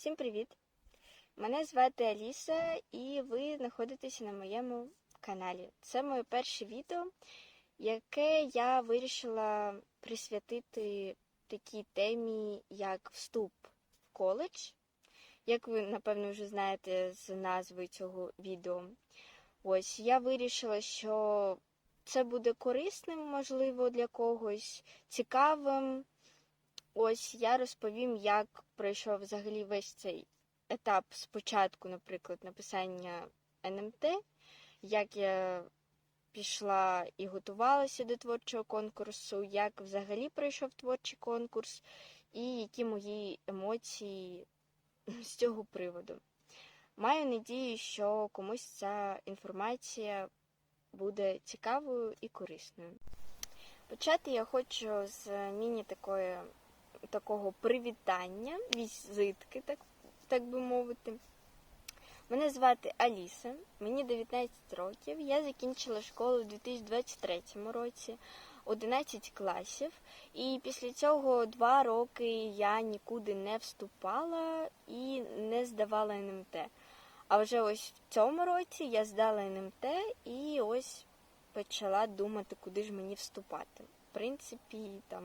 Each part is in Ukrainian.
Всім привіт! Мене звати Аліса, і ви знаходитеся на моєму каналі. Це моє перше відео, яке я вирішила присвятити такій темі, як вступ в коледж. Як ви, напевно, вже знаєте з назви цього відео. Ось я вирішила, що це буде корисним, можливо, для когось, цікавим. Ось я розповім, як пройшов взагалі весь цей етап спочатку, наприклад, написання НМТ, як я пішла і готувалася до творчого конкурсу, як взагалі пройшов творчий конкурс, і які мої емоції з цього приводу. Маю надію, що комусь ця інформація буде цікавою і корисною. Почати я хочу з міні такої такого привітання, візитки, так, так би мовити. Мене звати Аліса, мені 19 років. Я закінчила школу у 2023 році, 11 класів. І після цього два роки я нікуди не вступала і не здавала НМТ. А вже ось в цьому році я здала НМТ і ось почала думати, куди ж мені вступати. В принципі, там.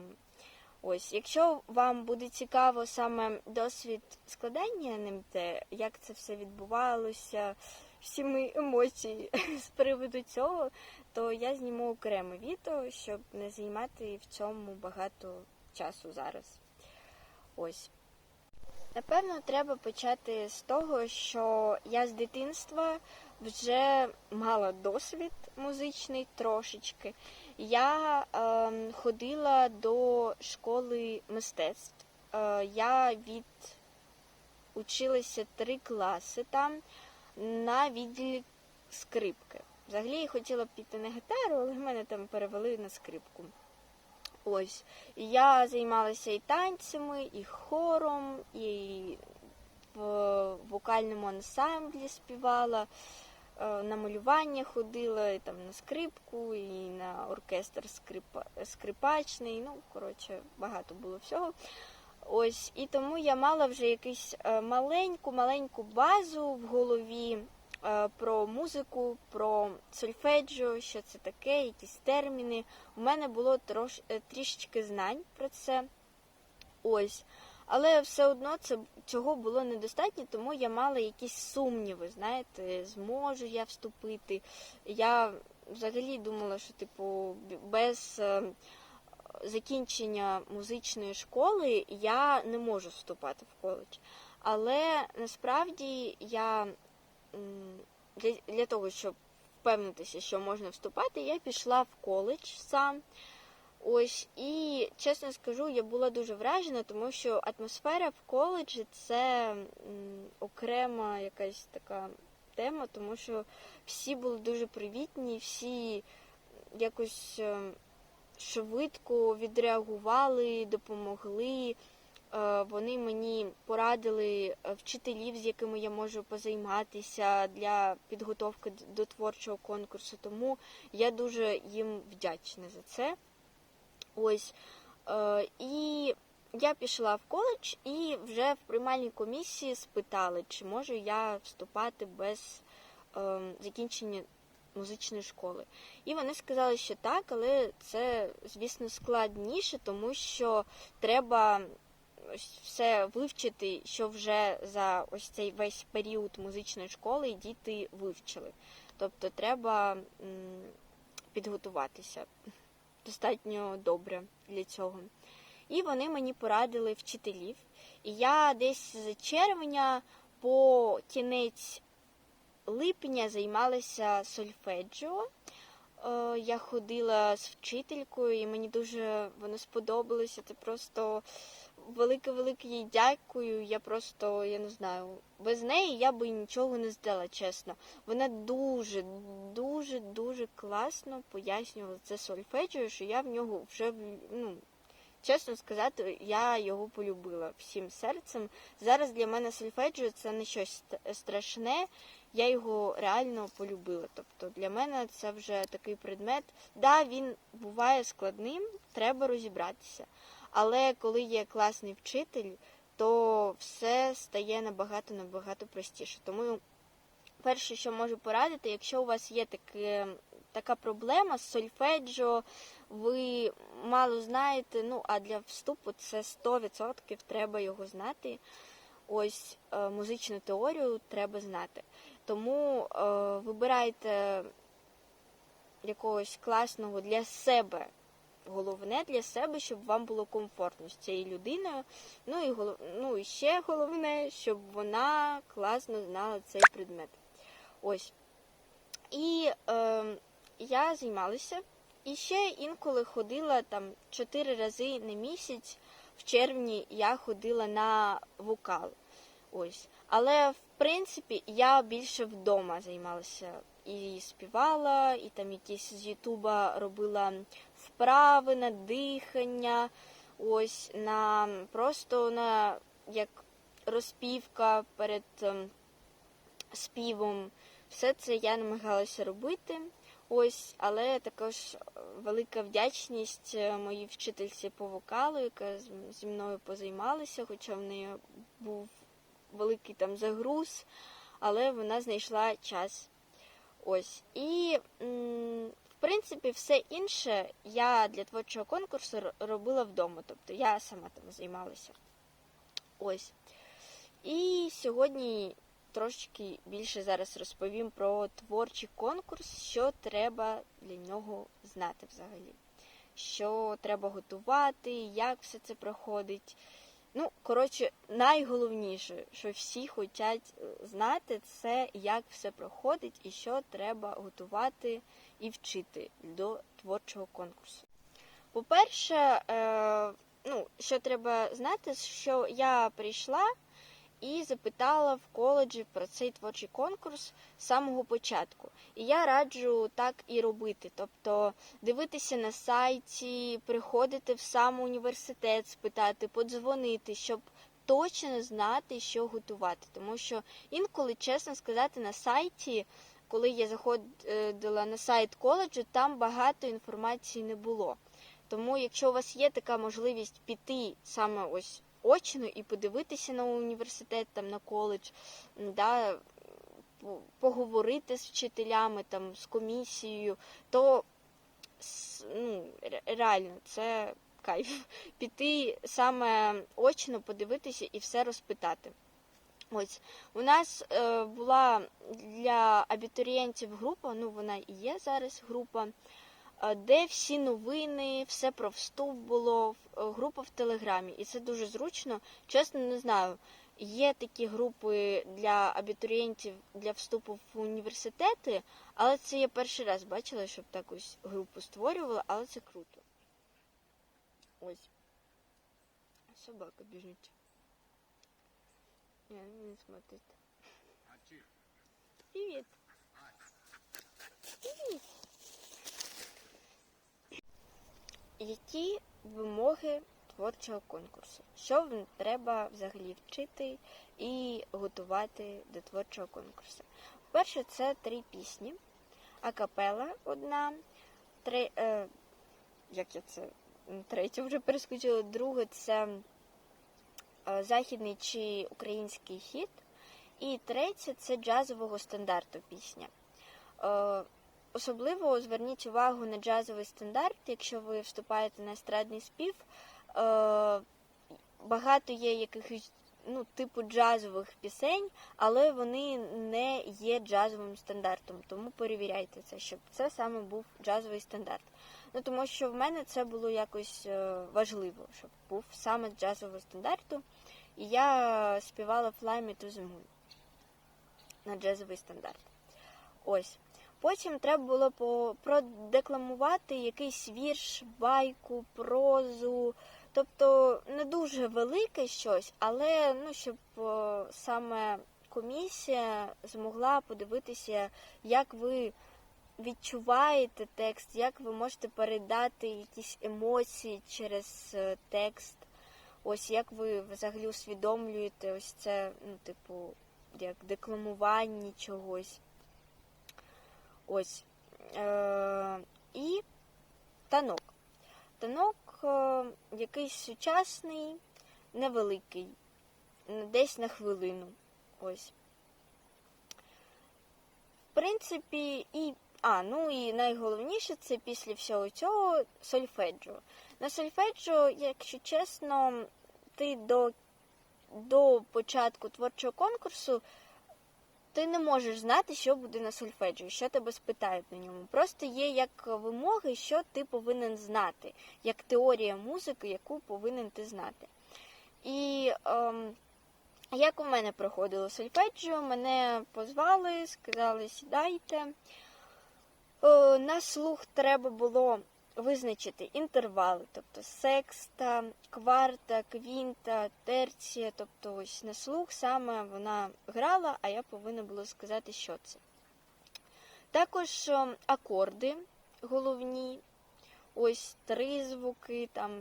Ось, якщо вам буде цікаво саме досвід складання НМТ, як це все відбувалося, всі мої емоції з приводу цього, то я зніму окреме відео, щоб не займати в цьому багато часу зараз. Ось. Напевно, треба почати з того, що я з дитинства вже мала досвід музичний трошечки. Я е, ходила до школи мистецтв. Е, я від училася три класи там на відділі скрипки. Взагалі я хотіла піти на гітару, але мене там перевели на скрипку. Ось. Я займалася і танцями, і хором, і в вокальному ансамблі співала на малювання ходила, і там на скрипку, і на оркестр скрипа, скрипачний. Ну, коротше, багато було всього. Ось, і тому я мала вже якусь маленьку-маленьку базу в голові е, про музику, про сольфеджіо, що це таке, якісь терміни. У мене було трош, е, трішечки знань про це. Ось. Але все одно це цього було недостатньо, тому я мала якісь сумніви, знаєте, зможу я вступити. Я взагалі думала, що типу без е, закінчення музичної школи я не можу вступати в коледж. Але насправді я для, для того, щоб впевнитися, що можна вступати, я пішла в коледж сам. Ось, і чесно скажу, я була дуже вражена, тому що атмосфера в коледжі це окрема якась така тема, тому що всі були дуже привітні, всі якось е, швидко відреагували, допомогли. Е, Вони мені порадили е, вчителів, з якими я можу позайматися для підготовки до творчого конкурсу. Тому я дуже їм вдячна за це. Ось. Е, І я пішла в коледж і вже в приймальній комісії спитали, чи можу я вступати без е, закінчення музичної школи. І вони сказали, що так, але це, звісно, складніше, тому що треба все вивчити, що вже за ось цей весь період музичної школи діти вивчили. Тобто треба підготуватися достатньо добре для цього. І вони мені порадили вчителів. І я десь з червня по кінець липня займалася сольфеджіо. Е, Я ходила з вчителькою, і мені дуже воно сподобалося. Це просто велике-велике їй дякую. Я просто, я не знаю, без неї я би нічого не здала, чесно. Вона дуже, дуже, дуже класно пояснювала це сольфеджіо, що я в нього вже ну. Чесно сказати, я його полюбила всім серцем. Зараз для мене сольфеджіо це не щось страшне, я його реально полюбила. Тобто для мене це вже такий предмет. Да, він буває складним, треба розібратися. Але коли є класний вчитель, то все стає набагато набагато простіше. Тому перше, що можу порадити, якщо у вас є таке, така проблема з сольфеджіо, ви мало знаєте, ну а для вступу це 100% треба його знати. Ось е, музичну теорію треба знати. Тому е, вибирайте якогось класного для себе. Головне для себе, щоб вам було комфортно з цією людиною. Ну і голов... ну і ще головне, щоб вона класно знала цей предмет. Ось. І е, я займалася. І ще інколи ходила там 4 рази на місяць. В червні я ходила на вокал. Ось. Але в принципі я більше вдома займалася і співала, і там якісь з Ютуба робила вправи на дихання, ось на просто на як розпівка перед ем, співом. Все це я намагалася робити. Ось, але також велика вдячність е, моїй вчительці по вокалу, яка зі мною позаймалася, хоча в неї був великий там загруз, але вона знайшла час. Ось. І, в принципі, все інше я для творчого конкурсу робила вдома. Тобто я сама там займалася. Ось. І сьогодні трошечки більше зараз розповім про творчий конкурс, що треба для нього знати взагалі. Що треба готувати, як все це проходить. Ну, коротше, найголовніше, що всі хочуть знати, це як все проходить і що треба готувати і вчити до творчого конкурсу. По-перше, е, ну, що треба знати, що я прийшла і запитала в коледжі про цей творчий конкурс з самого початку. І я раджу так і робити. Тобто дивитися на сайті, приходити в сам університет, спитати, подзвонити, щоб точно знати, що готувати. Тому що інколи, чесно сказати, на сайті, коли я заходила на сайт коледжу, там багато інформації не було. Тому, якщо у вас є така можливість піти саме ось очно і подивитися на університет, там на коледж, да, поговорити з вчителями, там, з комісією, то ну, реально це кайф. Піти саме очно, подивитися і все розпитати. Ось у нас е, була для абітурієнтів група, ну вона і є зараз група, де всі новини, все про вступ було, е, група в Телеграмі. І це дуже зручно. Чесно, не знаю. Є такі групи для абітурієнтів для вступу в університети, але це я перший раз бачила, щоб так ось групу створювали, але це круто. Ось. Собака біжить. Не, не смотрит. Привет. Привіт. Які вимоги творчого конкурсу? Що треба взагалі вчити і готувати до творчого конкурсу? Перше, це три пісні. Акапела одна, три, е, як я це третю вже перескочила. Друге це е, західний чи український хіт. І третє це джазового стандарту пісня. Е, Особливо зверніть увагу на джазовий стандарт, якщо ви вступаєте на естрадний спів. Е, Багато є якихось ну, типу джазових пісень, але вони не є джазовим стандартом. Тому перевіряйте це, щоб це саме був джазовий стандарт. Ну тому що в мене це було якось е, важливо, щоб був саме джазового стандарту. І я співала Fly Me to the Moon на джазовий стандарт. Ось. Потім треба було продекламувати якийсь вірш, байку, прозу. Тобто не дуже велике щось, але ну, щоб саме комісія змогла подивитися, як ви відчуваєте текст, як ви можете передати якісь емоції через е, текст. Ось як ви взагалі усвідомлюєте ось це, ну, типу, як декламування чогось. Ось. Е- і танок. Танок е- якийсь сучасний, невеликий. десь на хвилину. Ось. В принципі, і. А, ну і найголовніше це після всього цього сольфеджіо. На сольфеджіо, якщо чесно, ти до, до початку творчого конкурсу ти не можеш знати, що буде на сольфеджіо, що тебе спитають на ньому. Просто є як вимоги, що ти повинен знати, як теорія музики, яку повинен ти знати. І ем, як у мене проходило сольфеджіо, мене позвали, сказали, сідайте. Е, на слух треба було визначити інтервали, тобто секста, кварта, квінта, терція. Тобто ось на слух саме вона грала, а я повинна була сказати, що це. Також е, акорди головні, ось три звуки, там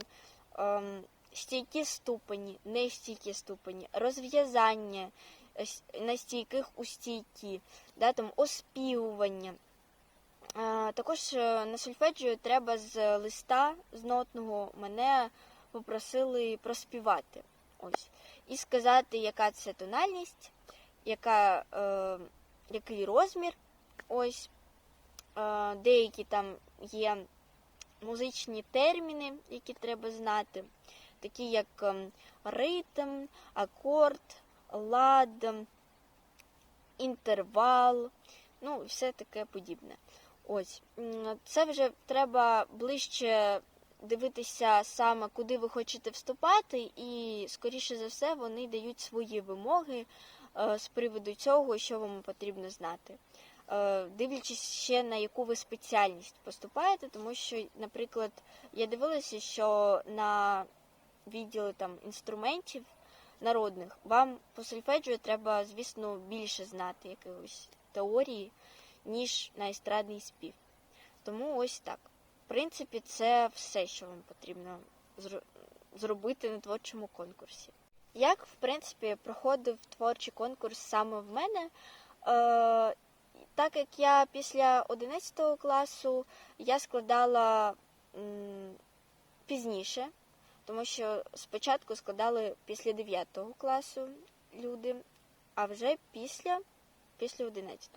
ем, стійкі ступені, нестійкі ступені, розв'язання е, на стійких у стійкі, да, там оспівування. Е, Також е, на сольфеджіо треба з листа з нотного мене попросили проспівати. Ось. І сказати, яка це тональність, яка, е, який розмір. Ось. Е, деякі там є музичні терміни, які треба знати, такі як ем, ритм, акорд, лад, інтервал, ну і все таке подібне. Ось це вже треба ближче дивитися саме, куди ви хочете вступати, і скоріше за все вони дають свої вимоги е, з приводу цього, що вам потрібно знати. Е, Дивлячись ще на яку ви спеціальність поступаєте, тому що, наприклад, я дивилася, що на відділи там інструментів народних вам по сольфеджіо треба, звісно, більше знати якоїсь теорії ніж на естрадний спів. Тому ось так. В принципі, це все, що вам потрібно зро- зробити на творчому конкурсі. Як, в принципі, проходив творчий конкурс саме в мене? Е, так як я після 11 класу я складала м, пізніше, тому що спочатку складали після 9 класу люди, а вже після, після 11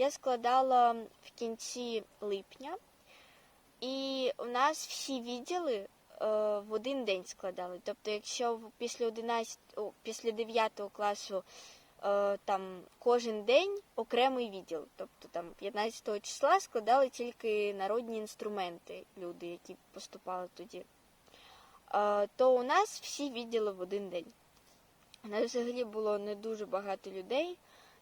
я складала в кінці липня, і у нас всі відділи е, в один день складали. Тобто, якщо після 11, після 9 класу е, там кожен день окремий відділ, тобто там 15 числа складали тільки народні інструменти, люди, які поступали тоді, е, то у нас всі відділи в один день. У нас взагалі було не дуже багато людей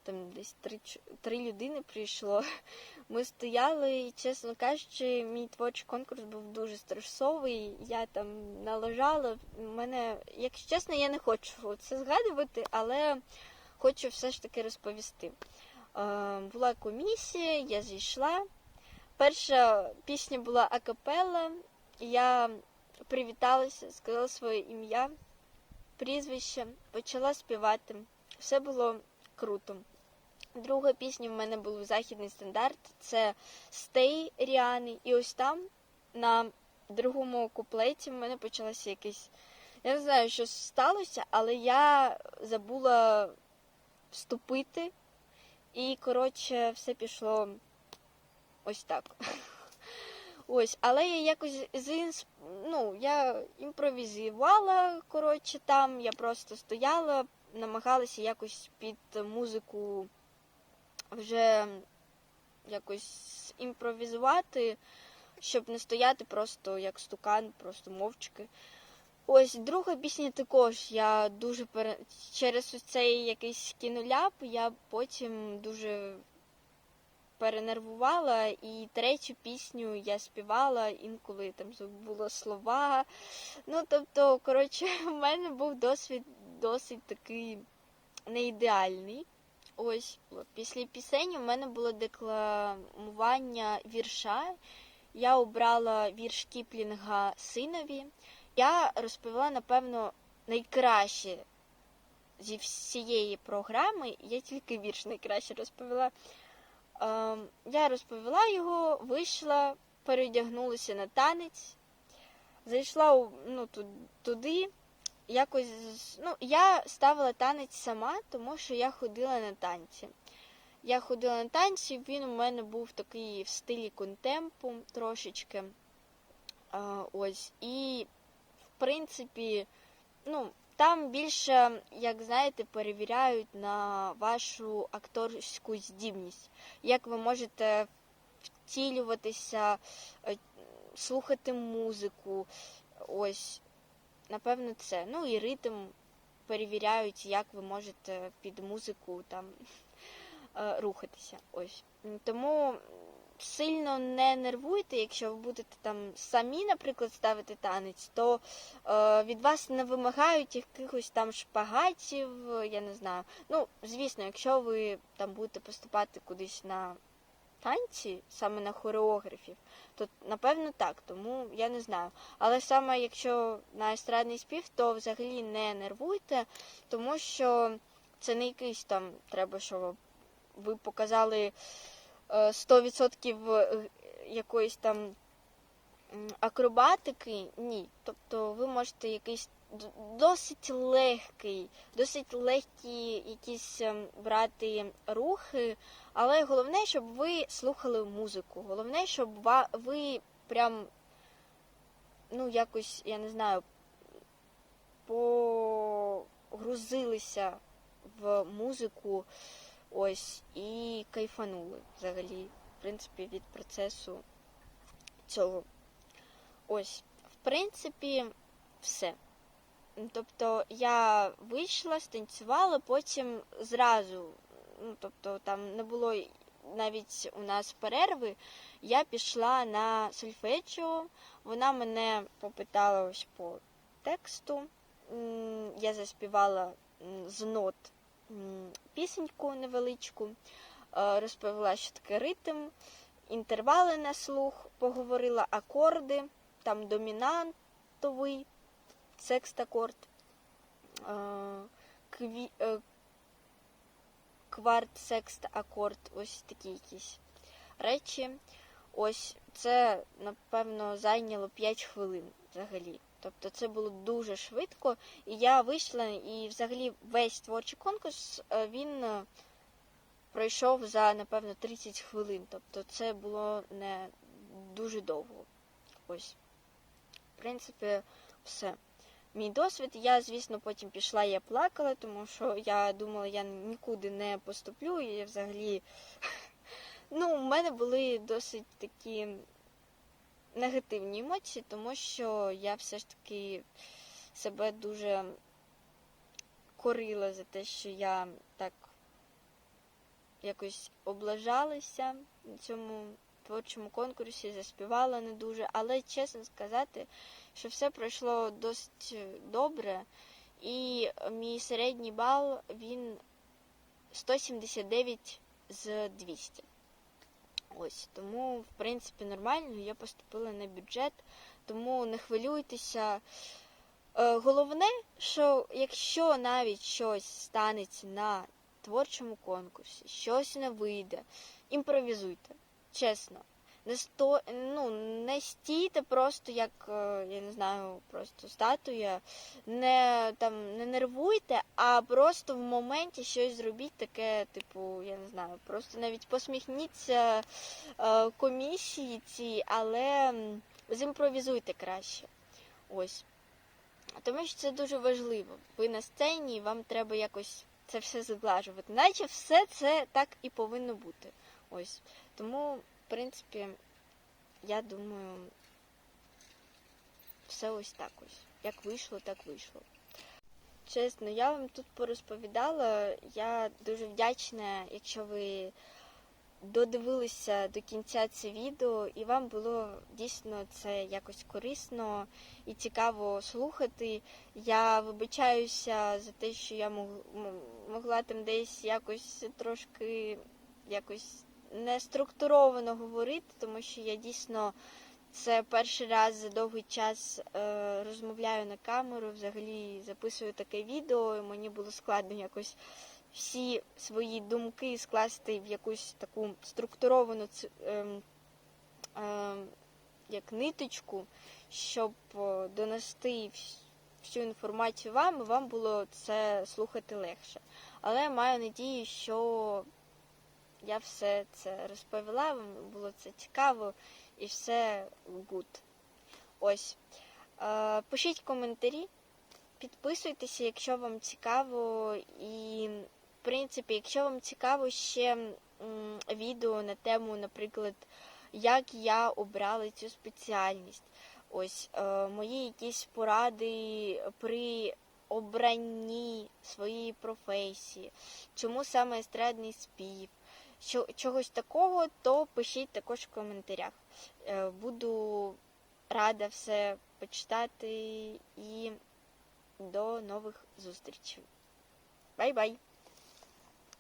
там десь три, три людини прийшло. Ми стояли, і, чесно кажучи, мій творчий конкурс був дуже стресовий. Я там належала. Мене, якщо чесно, я не хочу це згадувати, але хочу все ж таки розповісти. Е, була комісія, я зійшла. Перша пісня була акапелла. Я привіталася, сказала своє ім'я, прізвище, почала співати. Все було круто. Друга пісня в мене був західний стандарт. Це Стей Ріани. І ось там, на другому куплеті, в мене почалося якесь. Я не знаю, що сталося, але я забула вступити. І, коротше, все пішло ось так. Ось, але я якось з ну, я імпровізувала, коротше, там, я просто стояла, намагалася якось під музику вже якось імпровізувати, щоб не стояти просто як стукан, просто мовчки. Ось друга пісня також. Я дуже пере... через цей якийсь кіноляп я потім дуже перенервувала, і третю пісню я співала, інколи там забула слова. Ну, тобто, коротше, в мене був досвід досить такий неідеальний. Ось після пісень у мене було декламування вірша. Я обрала вірш Кіплінга синові. Я розповіла, напевно, найкраще зі всієї програми. Я тільки вірш найкраще розповіла. Ем, я розповіла його, вийшла, переодягнулася на танець, зайшла ну, туди якось ну, я ставила танець сама, тому що я ходила на танці. Я ходила на танці, він у мене був такий в стилі контемпу трошечки. А, ось. І, в принципі, ну, там більше, як знаєте, перевіряють на вашу акторську здібність. Як ви можете втілюватися, е, слухати музику. Ось, напевно, це. Ну і ритм перевіряють, як ви можете під музику там е, рухатися. Ось. Тому сильно не нервуйте, якщо ви будете там самі, наприклад, ставити танець, то е, від вас не вимагають якихось там шпагатів, я не знаю. Ну, звісно, якщо ви там будете поступати кудись на танці, саме на хореографів, то напевно так, тому я не знаю. Але саме якщо на естрадний спів, то взагалі не нервуйте, тому що це не якийсь там треба, щоб ви показали е, 100% е, якоїсь там акробатики. Ні. Тобто ви можете якийсь досить легкий, досить легкі якісь ем, брати рухи, але головне, щоб ви слухали музику. Головне, щоб ви прям, ну, якось, я не знаю, погрузилися в музику ось і кайфанули взагалі, в принципі, від процесу цього. Ось, в принципі, все. Тобто я вийшла, станцювала, потім зразу, ну тобто там не було навіть у нас перерви, я пішла на сольфеджіо, вона мене попитала ось по тексту. Я заспівала з нот пісеньку невеличку, е, розповіла, що таке ритм, інтервали на слух, поговорила акорди, там домінантовий, секстакорд, кві, е, кварт, секст, акорд, ось такі якісь речі. Ось це, напевно, зайняло 5 хвилин взагалі. Тобто це було дуже швидко. І я вийшла, і взагалі весь творчий конкурс е, він е, пройшов за, напевно, 30 хвилин. Тобто це було не дуже довго. Ось. В принципі, все. Мій досвід, я, звісно, потім пішла, я плакала, тому що я думала, я нікуди не поступлю, і взагалі. Ну, у мене були досить такі негативні емоції, тому що я все ж таки себе дуже корила за те, що я так якось облажалася на цьому творчому конкурсі, заспівала не дуже, але чесно сказати, що все пройшло досить добре, і мій середній бал він 179 з 200. Ось, тому, в принципі, нормально, я поступила на бюджет, тому не хвилюйтеся. Е, Головне, що якщо навіть щось станеться на творчому конкурсі, щось не вийде, імпровізуйте. Чесно. Не сто, ну, не стійте просто як, е, я не знаю, просто статуя, не там не нервуйте, а просто в моменті щось зробіть таке, типу, я не знаю, просто навіть посміхніться е, комісії цій, але зімпровізуйте краще. Ось. Тому що це дуже важливо. Ви на сцені, вам треба якось це все зглажувати. Наче все це так і повинно бути. Ось. Тому, принципі, я думаю, все ось так ось. Як вийшло, так вийшло. Чесно, я вам тут порозповідала. Я дуже вдячна, якщо ви додивилися до кінця це відео, і вам було дійсно це якось корисно і цікаво слухати. Я вибачаюся за те, що я могла там десь якось трошки якось не структуровано говорити, тому що я дійсно це перший раз за довгий час е, розмовляю на камеру, взагалі записую таке відео, і мені було складно якось всі свої думки скласти в якусь таку структуровану ем, ем, як ниточку, щоб е, донести всю інформацію вам, і вам було це слухати легше. Але маю надію, що я все це розповіла, вам було це цікаво і все гуд. Ось. Е, Пишіть коментарі, підписуйтеся, якщо вам цікаво. І, в принципі, якщо вам цікаво ще відео на тему, наприклад, як я обрала цю спеціальність. Ось е, мої якісь поради при обранні своєї професії, чому саме естрадний спів, чогось такого, то пишіть також в коментарях. Е, буду рада все почитати і до нових зустрічей. Бай-бай!